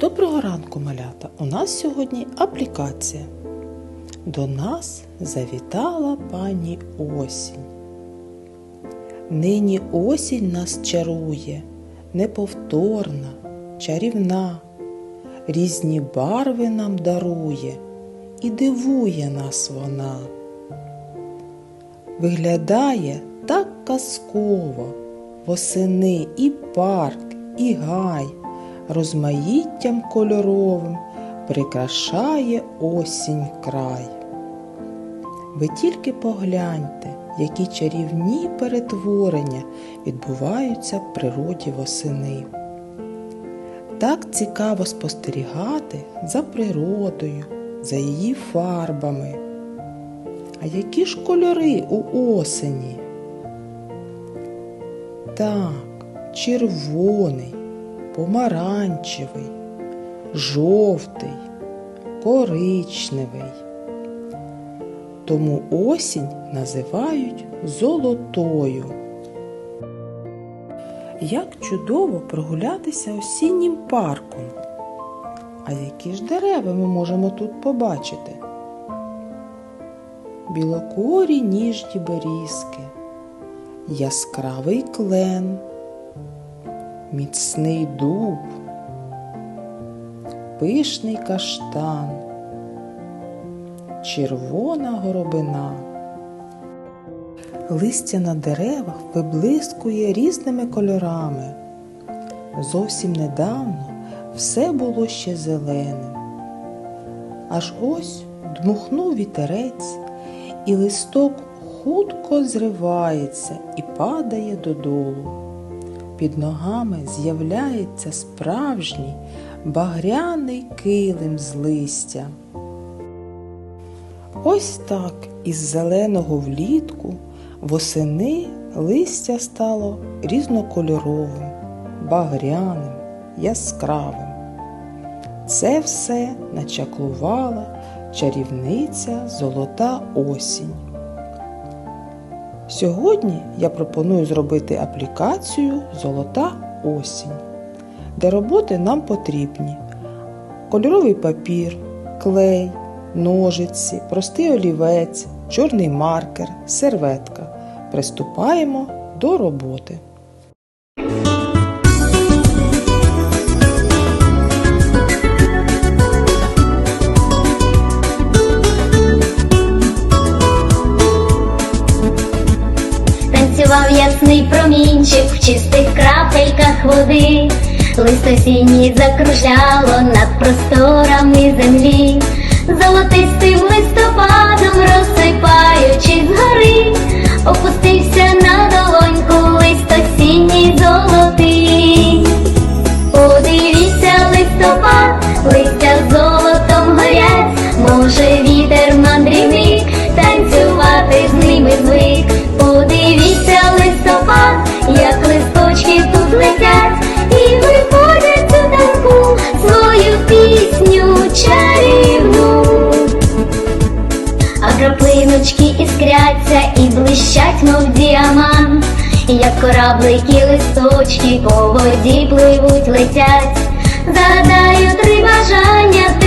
Доброго ранку, малята! У нас сьогодні аплікація. До нас завітала пані осінь. Нині осінь нас чарує, неповторна, чарівна, різні барви нам дарує і дивує нас вона. Виглядає так казково, восени і парк, і гай розмаїттям кольоровим прикрашає осінь край. Ви тільки погляньте, які чарівні перетворення відбуваються в природі восени. Так цікаво спостерігати за природою, за її фарбами. А які ж кольори у осені? Так, червоний, помаранчевий, жовтий, коричневий. Тому осінь називають золотою. Як чудово прогулятися осіннім парком. А які ж дерева ми можемо тут побачити? Білокорі ніжні берізки, яскравий клен, міцний дуб, пишний каштан, червона горобина. Листя на деревах виблискує різними кольорами. Зовсім недавно все було ще зеленим. Аж ось дмухнув вітерець, і листок хутко зривається і падає додолу. Під ногами з'являється справжній багряний килим з листя. Ось так із зеленого влітку восени листя стало різнокольоровим, багряним, яскравим. Це все начаклувала чарівниця золота осінь. Сьогодні я пропоную зробити аплікацію Золота осінь. Для роботи нам потрібні кольоровий папір, клей, ножиці, простий олівець, чорний маркер, серветка. Приступаємо до роботи. Ясний промінчик в чистих крапельках води, лист осінній закружляло над просторами землі, золотистим краплиночки іскряться і блищать, мов діамант, як кораблики листочки по воді пливуть, летять. Загадаю три бажання,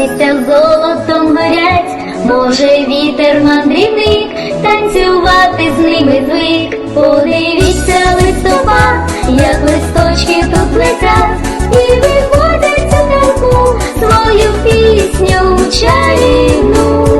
листя золотом горять, може вітер мандрівник, танцювати з ними звик. Подивіться листопад, як листочки тут летять, і виходять у танку свою пісню чарівну.